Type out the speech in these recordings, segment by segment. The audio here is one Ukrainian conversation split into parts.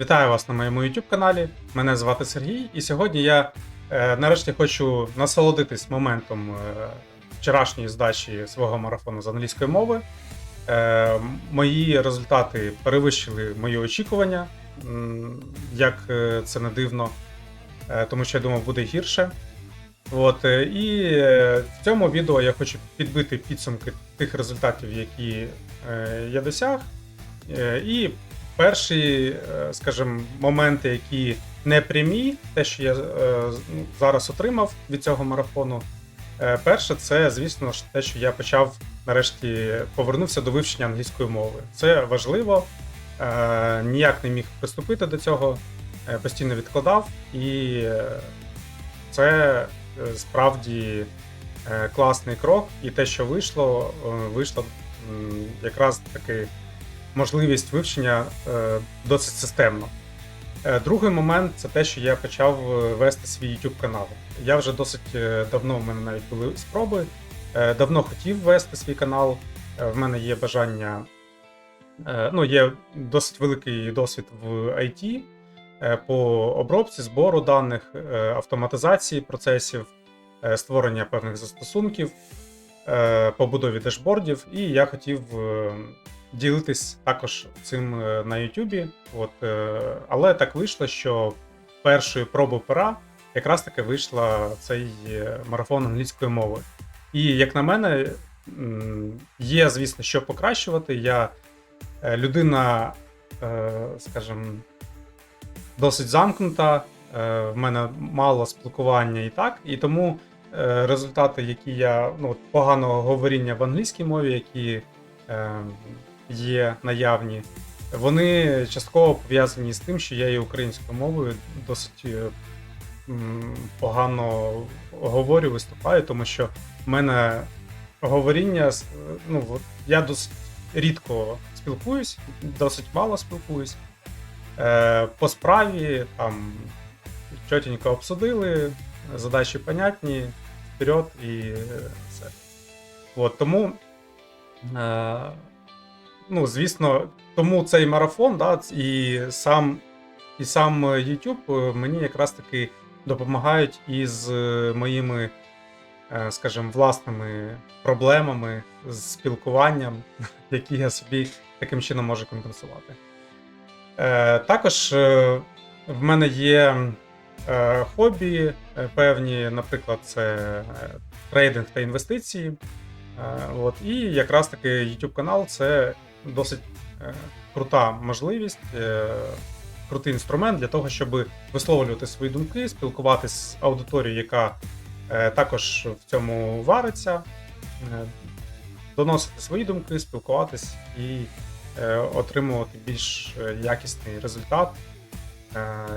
Вітаю вас на моєму YouTube каналі. Мене звати Сергій, і сьогодні я е, нарешті хочу насолодитись моментом е, вчорашньої здачі свого марафону з англійської мови. Е, мої результати перевищили мої очікування, як е, це не дивно, е, тому що я думав, буде гірше. От, е, і е, в цьому відео я хочу підбити підсумки тих результатів, які е, я досяг. І перші, е, скажімо, моменти, які не прямі, те, що я е, ну, зараз отримав від цього марафону. Е, Перше, це, звісно ж, те, що я почав нарешті повернувся до вивчення англійської мови. Це важливо. Ніяк не міг приступити до цього, постійно відкладав, і це справді класний крок. І те, що вийшло, вийшло якраз таки можливість вивчення е, досить системно. Е, Другий момент це те, що я почав е, вести свій YouTube канал. Я вже досить давно в мене навіть були спроби. Давно хотів вести свій канал. В мене є бажання, ну, є досить великий досвід в IT по обробці, збору даних, автоматизації процесів, створення певних застосунків, побудові дешбордів, і я хотів ділитись також цим е, на YouTube. От, е, але так вийшло, що першою пробою пера якраз таки вийшла цей е, марафон англійської мови. І як на мене, є, звісно, що покращувати. Я людина, скажімо, досить замкнута, в мене мало спілкування і так, і тому результати, які я ну, поганого говоріння в англійській мові, які е, є наявні, вони частково пов'язані з тим, що я і українською мовою досить е, погано говорю, виступаю, тому що в мене говоріння, ну, я досить рідко спілкуюсь, досить мало спілкуюсь. Е, по справі там чотенько обсудили, задачі понятні, вперед і е, все. От, тому, е, ну, звісно, тому цей марафон, да, і сам, і сам YouTube мені якраз таки допомагають із е, моїми, е, скажімо, власними проблемами з спілкуванням, які я собі таким чином можу компенсувати. Е, Також е, в мене є е, хобі е, певні, наприклад, це е, трейдинг та інвестиції. Е, От, і якраз таки YouTube канал це досить е, крута можливість, е, крутий інструмент для того, щоб висловлювати свої думки, спілкуватися з аудиторією, яка е, також в цьому вариться, доносити свої думки, спілкуватись і отримувати більш якісний результат,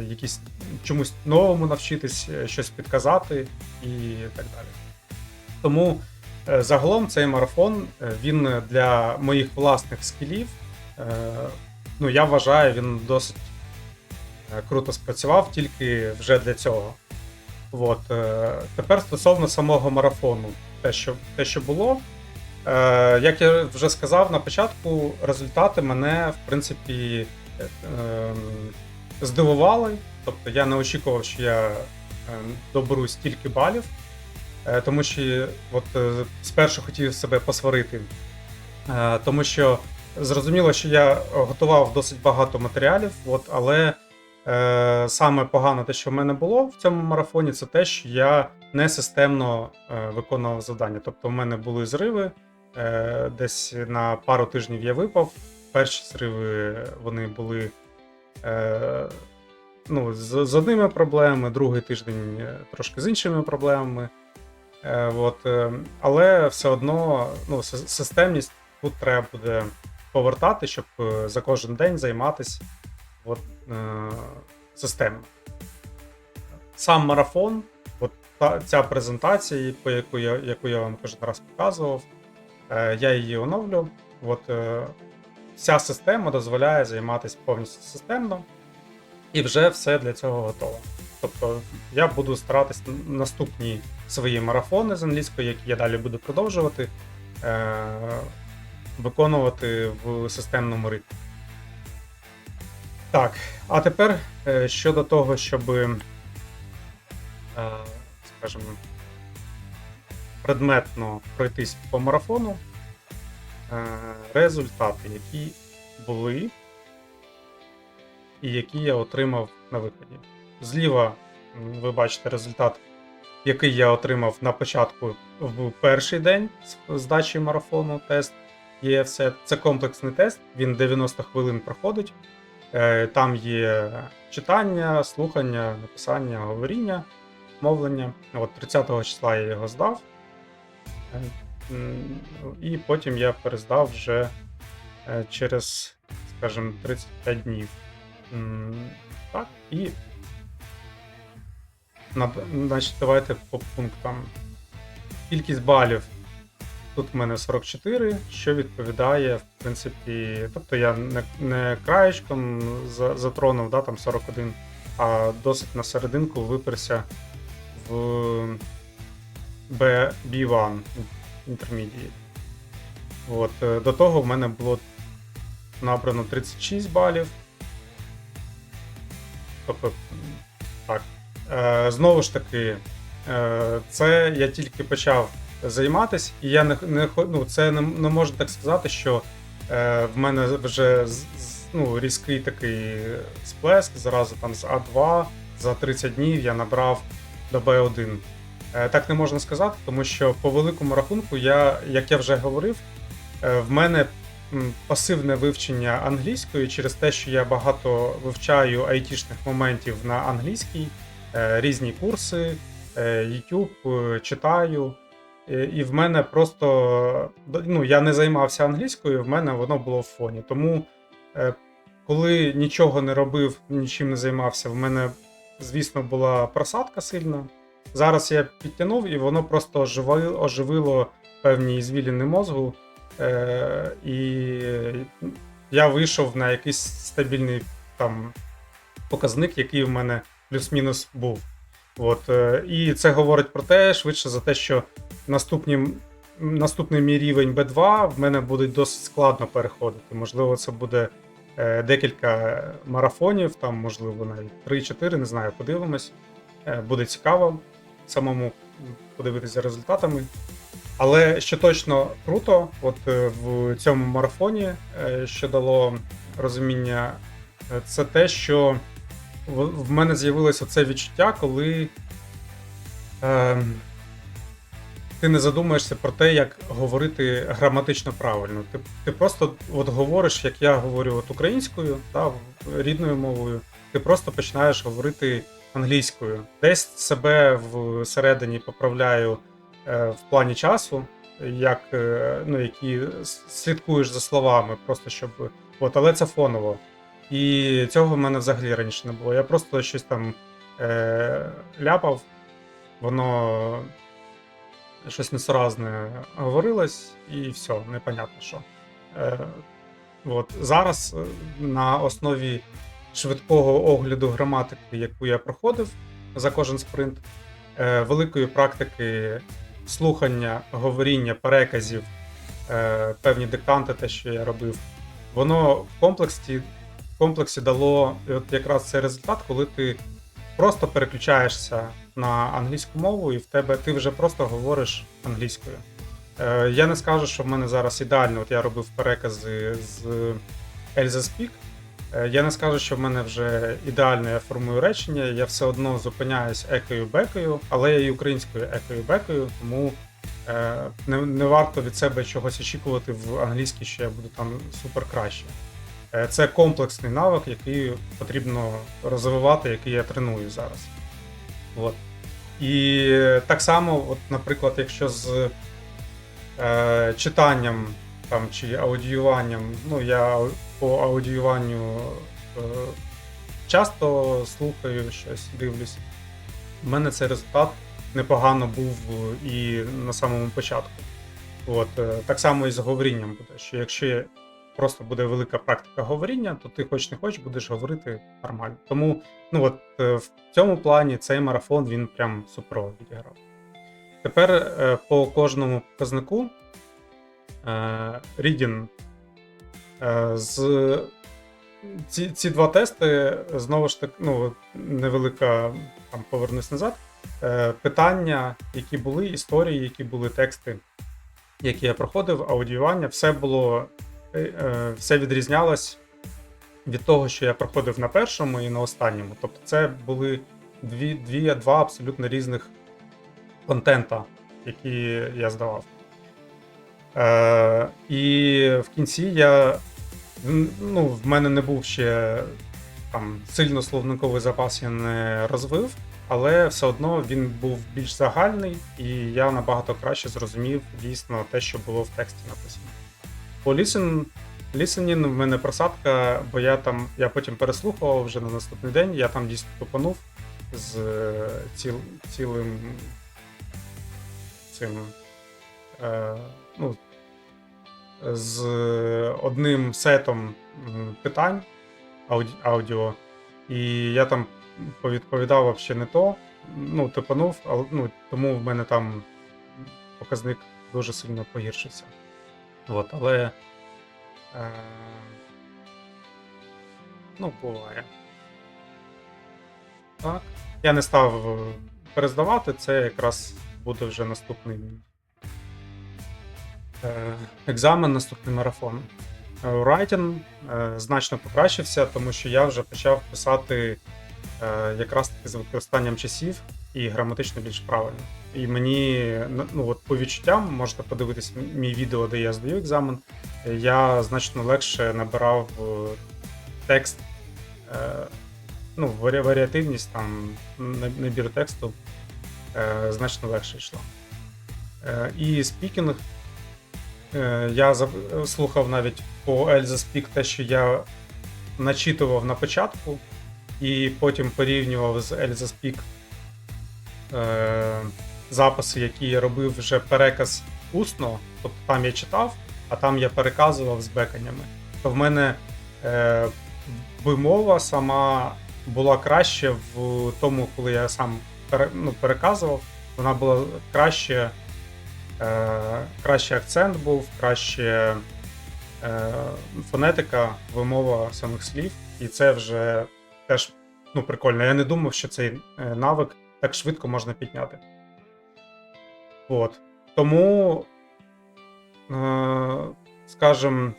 якісь чомусь новому навчитись, щось підказати і так далі. Тому загалом цей марафон е, він для моїх власних скілів. е, Ну, я вважаю, він досить е, круто спрацював тільки вже для цього. От, е, тепер стосовно самого марафону, те, що, те, що було. Е, як я вже сказав на початку, результати мене, в принципі, е, ем, здивували. Тобто я не очікував, що я е, доберу стільки балів, е, тому що от, е, спершу хотів себе посварити, е, тому що зрозуміло, що я готував досить багато матеріалів, от, але е, саме погано те, що в мене було в цьому марафоні, це те, що я не системно е, виконував завдання. Тобто, в мене були зриви. Е, Десь на пару тижнів я випав. Перші зриви вони були е, ну, з, з одними проблемами, другий тиждень е, трошки з іншими проблемами. Е, от, е, але все одно ну, системність тут треба буде повертати, щоб е, за кожен день займатися от, системно. Сам марафон, от та, ця презентація, по яку я, яку я вам кожен раз показував, я її оновлю. От, вся система дозволяє займатися повністю системно, і вже все для цього готово. Тобто я буду старатись наступні свої марафони з англійської, які я далі буду продовжувати, е, виконувати в системному ритмі. Так, а тепер е, щодо того, щоб, е, скажімо, предметно пройтись по марафону, е, результати, які були, і які я отримав на виході. Зліва ви бачите результат, який я отримав на початку в перший день здачі марафону тест ЄФС. Це комплексний тест, він 90 хвилин проходить. Е, Там є читання, слухання, написання, говоріння, мовлення. От 30 числа я його здав. Е, І потім я перездав вже е, через, скажімо, 35 днів. Так, і значить, давайте по пунктам. Кількість балів Тут в мене 44, що відповідає, в принципі, тобто я не, не краєчком затронув, да, там 41, а досить на серединку виперся в B, B1 Intermediate. От, е, до того в мене було набрано 36 балів. Тобто, так. Е, знову ж таки, е, це я тільки почав займатися, і я не, не ну, це не, не можна так сказати, що е, в мене вже ну, різкий такий сплеск. Зразу там з А2 за 30 днів я набрав до Б1. Е, так не можна сказати, тому що по великому рахунку, я, як я вже говорив, в мене пасивне вивчення англійської через те, що я багато вивчаю айтішних моментів на англійській, різні курси, е, YouTube, е, читаю. Е, І в мене просто ну, я не займався англійською, в мене воно було в фоні. Тому, е, коли нічого не робив, нічим не займався, в мене, звісно, була просадка сильна. Зараз я підтягнув, і воно просто оживило, певні звіліни мозгу. Е, і я вийшов на якийсь стабільний там показник, який в мене плюс-мінус був. От, е, і це говорить про те, швидше за те, що наступні, наступний мій рівень B2 в мене буде досить складно переходити. Можливо, це буде е, декілька марафонів, там, можливо, навіть 3-4, не знаю, подивимось. Е, буде цікаво самому подивитися результатами. Але що точно круто, от в цьому марафоні, що дало розуміння, це те, що в, мене з'явилося це відчуття, коли е, ти не задумаєшся про те, як говорити граматично правильно. Ти, ти просто от говориш, як я говорю от українською, та, рідною мовою, ти просто починаєш говорити англійською. Десь себе всередині поправляю е, в плані часу, як, е, ну, які слідкуєш за словами, просто щоб. От, але це фоново. І цього в мене взагалі раніше не було. Я просто щось там е, ляпав, воно щось несуразне говорилось, і все, непонятно що. Е, от. Зараз е, на основі швидкого огляду граматики, яку я проходив за кожен спринт, е, великої практики слухання, говоріння, переказів, е, певні диктанти, те, що я робив, воно в комплексі, комплексі дало от якраз цей результат, коли ти просто переключаєшся на англійську мову, і в тебе ти вже просто говориш англійською. Е, я не скажу, що в мене зараз ідеально. От я робив перекази з Elza Speak. Е, Я не скажу, що в мене вже ідеально я формую речення, я все одно зупиняюсь екою-бекою, але я і українською екою-бекою, тому е, не, не варто від себе чогось очікувати в англійській, що я буду там супер краще. Е, Це комплексний навик, який потрібно розвивати, який я треную зараз. От. І так само, от, наприклад, якщо з е, читанням там, чи аудіюванням, ну я по аудіюванню е, часто слухаю щось, дивлюсь. У мене цей результат непогано був і на самому початку. От, е, так само і з говорінням буде, що якщо просто буде велика практика говоріння, то ти хоч не хоч будеш говорити нормально. Тому ну от е, в цьому плані цей марафон він прям суперово відіграв. Тепер е, по кожному показнику е, е, з ці, ці два тести, знову ж таки, ну, невелика, там повернусь назад. Питання, які були, історії, які були тексти, які я проходив, аудіювання, все було, все відрізнялось від того, що я проходив на першому і на останньому. Тобто, це були дві, дві два абсолютно різних контента, які я здавав. Е, і в кінці я. Ну, в мене не був ще там сильно словниковий запас я не розвив, але все одно він був більш загальний, і я набагато краще зрозумів дійсно те, що було в тексті написано. По listen, в мене просадка, бо я там я потім переслухував вже на наступний день, я там дійсно тупанув з е, ціл, цілим цим. Е, ну, з одним сетом питань ауді, аудіо, і я там повідповідав вообще не то. Ну, типанув, але ну, тому в мене там показник дуже сильно погіршився. От, але. Е, ну, буває. Так. Я не став е, перездавати, це якраз буде вже наступний е, екзамен, наступний марафон. Е, Writing е, значно покращився, тому що я вже почав писати е, якраз таки з використанням часів і граматично більш правильно. І мені, ну от по відчуттям, можете подивитись мій відео, де я здаю екзамен. Я значно легше набирав е, текст, е, ну, варіативність, там, набір тексту е, значно легше йшла. Е, І спікінг Я слухав навіть по Elza Speak те, що я начитував на початку, і потім порівнював з Elza Speak е, записи, які я робив вже переказ усно. Тобто там я читав, а там я переказував з беканнями. То в мене е, вимова сама була краще в тому, коли я сам пере, ну, переказував. Вона була краще е, краще акцент був, краще е, фонетика, вимова самих слів, і це вже теж ну, прикольно. Я не думав, що цей е, навик так швидко можна підняти. От. Тому, е, скажем,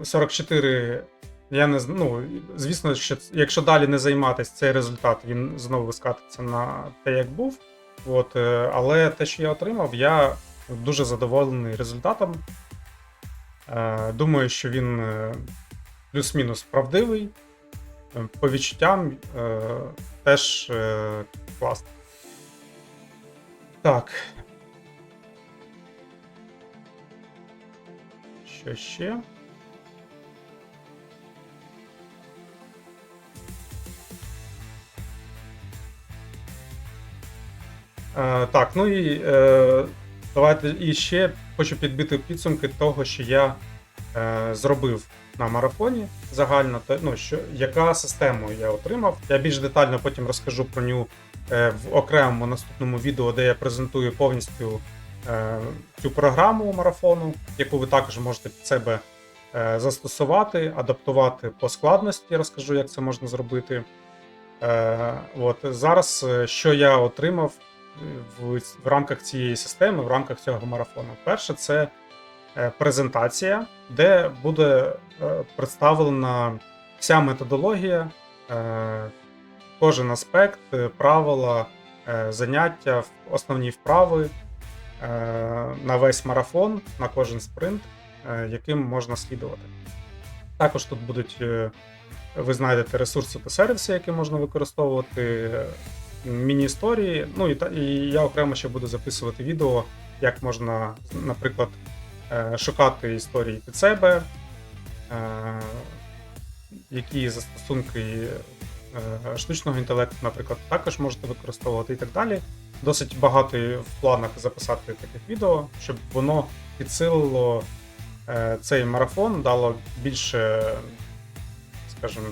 е, 44. Я не ну, звісно, що якщо далі не займатися, цей результат він знову скатиться на те, як був. От, е, але те, що я отримав, я дуже задоволений результатом. Думаю, що він плюс-мінус правдивий. Е, По відчуттям е, теж е, класно. Так. Що ще? Е, так, ну і давайте і ще хочу підбити підсумки того, що я зробив на марафоні загально, та, ну, що, яка систему я отримав. Я більш детально потім розкажу про нього е, в окремому наступному відео, де я презентую повністю е, цю програму марафону, яку ви також можете під себе е, застосувати, адаптувати по складності. Розкажу, як це можна зробити. Е, от зараз, е, що я отримав в, в рамках цієї системи, в рамках цього марафону. Перше, це е, презентація, де буде е, представлена вся методологія, е, кожен аспект, е, правила, е, заняття, основні вправи е, на весь марафон, на кожен спринт, е, яким можна слідувати. Також тут будуть. е, ви знайдете ресурси та сервіси, які можна використовувати, е, міні-історії. Ну і, та, і я окремо ще буду записувати відео, як можна, наприклад, е, шукати історії під себе, е, які застосунки е, штучного інтелекту, наприклад, також можете використовувати і так далі. Досить багато в планах записати таких відео, щоб воно підсилило е, цей марафон, дало більше, скажімо,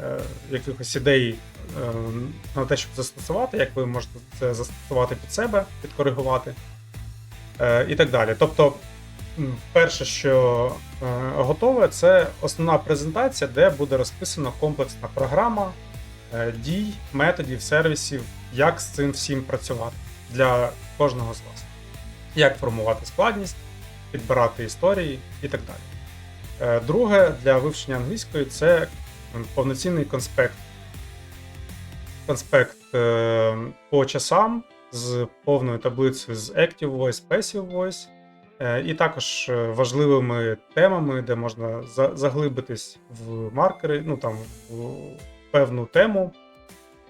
е, якихось ідей е, на те, щоб застосувати, як ви можете це застосувати під себе, підкоригувати е, і так далі. Тобто, перше, що е, готове, це основна презентація, де буде розписана комплексна програма е, дій, методів, сервісів, як з цим всім працювати для кожного з вас. Як формувати складність, підбирати історії і так далі. Е, Друге, для вивчення англійської це повноцінний конспект. Конспект е, по часам з повною таблицею з Active Voice, Passive Voice, е, і також е, важливими темами, де можна заглибитись в маркери, ну там в певну тему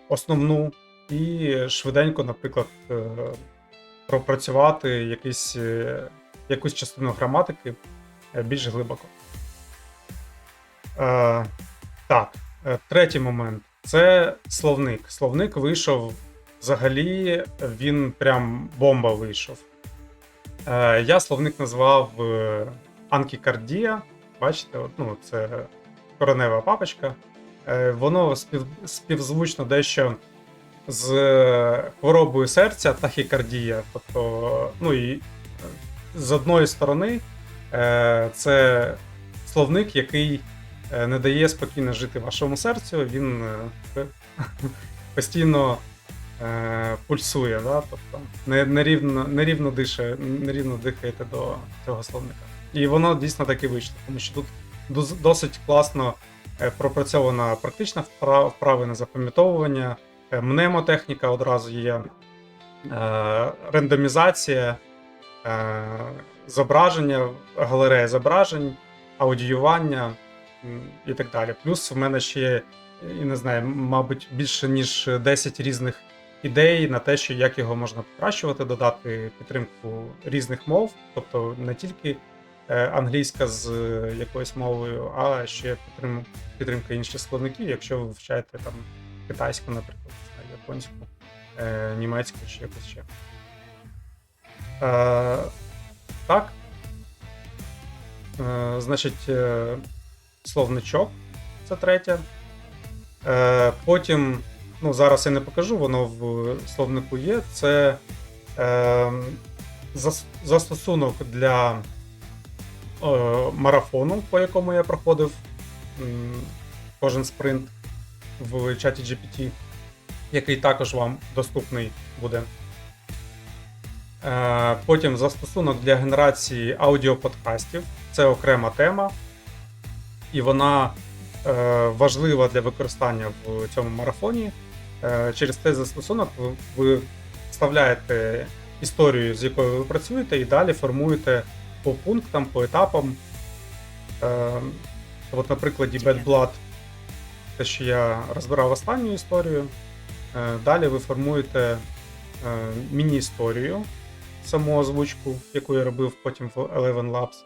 основну, і швиденько, наприклад, е, пропрацювати якийсь, е, якусь частину граматики більш глибоко. Так, третій момент це словник. Словник вийшов взагалі, він прям бомба вийшов. Е, я словник назвав е, Анкікардія. Бачите, ну, це коронева папочка. Е, воно спів, співзвучно дещо з хворобою серця тахікардія. Тобто, ну і з одної сторони, це словник, який не дає спокійно жити вашому серцю, він постійно е, пульсує, да? тобто не- нерівно, нерівно, дише, нерівно дихаєте до цього словника. І воно дійсно таки вийшло, тому що тут досить класно е, пропрацьована практична вправи на запам'ятовування, е, мнемотехніка одразу є, е, рандомізація, е, зображення, галерея зображень, аудіювання і так далі. Плюс в мене ще і не знаю, мабуть, більше ніж 10 різних ідей на те, що як його можна покращувати, додати підтримку різних мов, тобто не тільки е, англійська з е, якоюсь мовою, а ще підтримка інших складників, якщо ви вивчаєте там китайську, наприклад, японську, е, німецьку чи якось ще. Так. Значить, словничок це третє. Потім, ну зараз я не покажу, воно в словнику є. Це е, застосунок для е, марафону, по якому я проходив кожен спринт в чаті GPT, який також вам доступний буде. Е, Потім застосунок для генерації аудіоподкастів. Це окрема тема, і вона е, важлива для використання в цьому марафоні. Е, через цей застосунок ви, вставляєте історію, з якою ви працюєте, і далі формуєте по пунктам, по етапам. Е, от на прикладі Bad Blood, те, що я розбирав останню історію. Е, далі ви формуєте міні-історію, саму озвучку, яку я робив потім в Eleven Labs.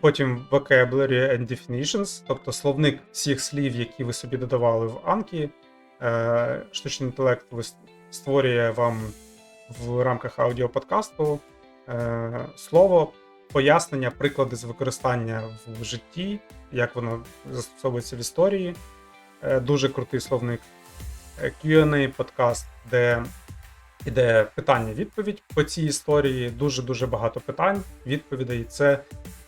Потім vocabulary and definitions, тобто словник всіх слів, які ви собі додавали в Анкі. Е, Штучний інтелект створює вам в рамках аудіоподкасту е, слово, пояснення, приклади з використання в житті, як воно застосовується в історії. Е, Дуже крутий словник. QA подкаст, де іде питання-відповідь по цій історії. Дуже-дуже багато питань, відповідей. Це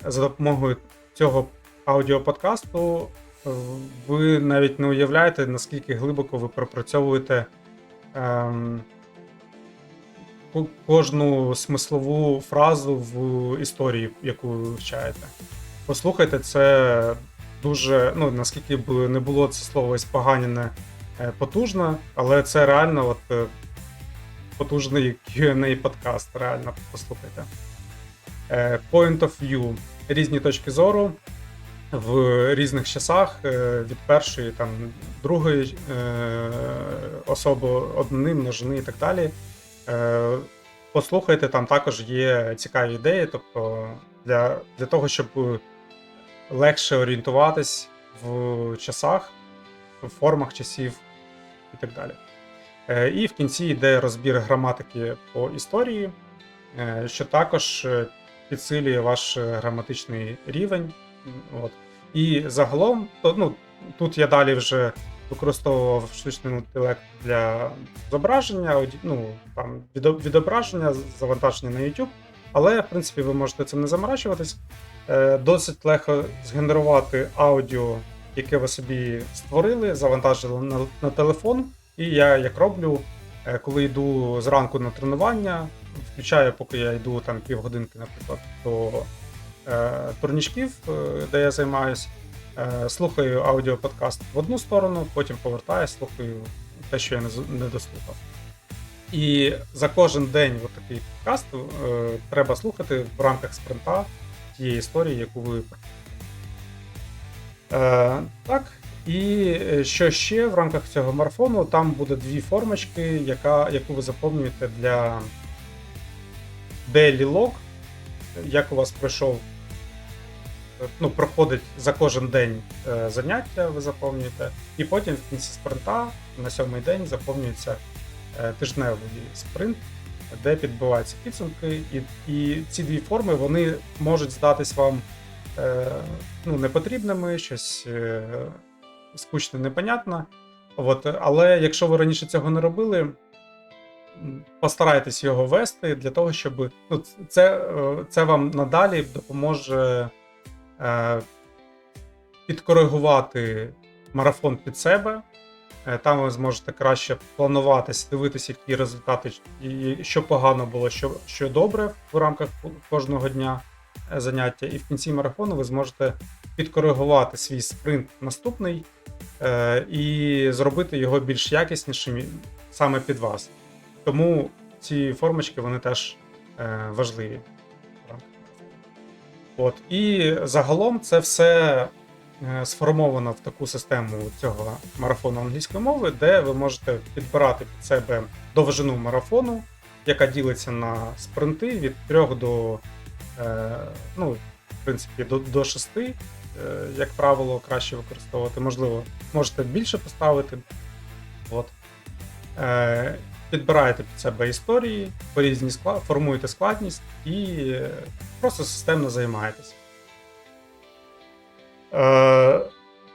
за допомогою цього аудіоподкасту ви навіть не уявляєте, наскільки глибоко ви пропрацьовуєте ем, кожну смислову фразу в історії, яку ви вивчаєте. Послухайте, це дуже, ну наскільки б не було це слово споганіне е, потужно, але це реально от, е, потужний QA подкаст, реально послухайте. Е, Point of view. Різні точки зору в різних часах е, від першої, там, другої е, особи, однини, множини і так далі. Е, Послухайте, там також є цікаві ідеї, тобто для, для того, щоб легше орієнтуватись в часах, в формах часів і так далі. І в кінці йде розбір граматики по історії, що також підсилює ваш граматичний рівень. От. І загалом, то, ну, тут я далі вже використовував штучний інтелект для зображення, ну, там, відображення, завантаження на YouTube. Але, в принципі, ви можете цим не заморачуватись. Е, Досить легко згенерувати аудіо, яке ви собі створили, завантажили на, на телефон. І я як роблю, е, коли йду зранку на тренування, включаю, поки я йду там півгодинки, наприклад, е, турнічків, е, де я займаюсь, е, слухаю аудіоподкаст в одну сторону, потім повертаю, слухаю те, що я не, дослухав. І за кожен день от такий подкаст е, треба слухати в рамках спринта тієї історії, яку ви Е, так. І е, що ще в рамках цього марафону, там буде дві формочки, яка, яку ви заповнюєте для Daily Log, як у вас пройшов, е, ну, проходить за кожен день е, заняття, ви заповнюєте, і потім в кінці спринта на сьомий день заповнюється е, тижневий спринт, де підбиваються підсумки, і, і ці дві форми вони можуть здатись вам е, ну, непотрібними, щось скучне, непонятне. От, але якщо ви раніше цього не робили, постарайтесь його вести для того, щоб ну, це, це вам надалі допоможе підкоригувати марафон під себе. Е, Там ви зможете краще плануватись, дивитися, які результати, що погано було, що, що добре в рамках кожного дня е, заняття. І в кінці марафону ви зможете підкоригувати свій спринт наступний е, і зробити його більш якіснішим саме під вас. Тому ці формочки вони теж е, важливі. От. І загалом це все е, сформовано в таку систему цього марафону англійської мови, де ви можете підбирати під себе довжину марафону, яка ділиться на спринти від 3 до, е, ну, в принципі, до, до 6, е, як правило, краще використовувати. Можливо, можете більше поставити. От. Підбираєте під себе історії, по різні склад, формуєте складність і просто системно займаєтесь. Е,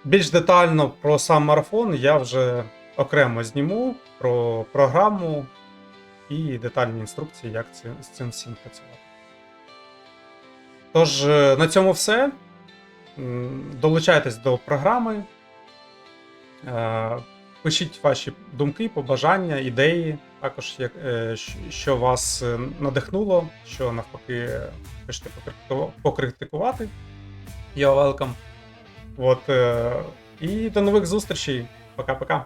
більш детально про сам марафон я вже окремо зніму про програму і детальні інструкції, як це, з цим всім працювати. Тож, е, на цьому все. Долучайтесь до програми. Е, Пишіть ваші думки, побажання, ідеї, також як, е, що вас е, надихнуло, що навпаки е, хочете покритикувати. Я welcome. От, і до нових зустрічей. Пока-пока.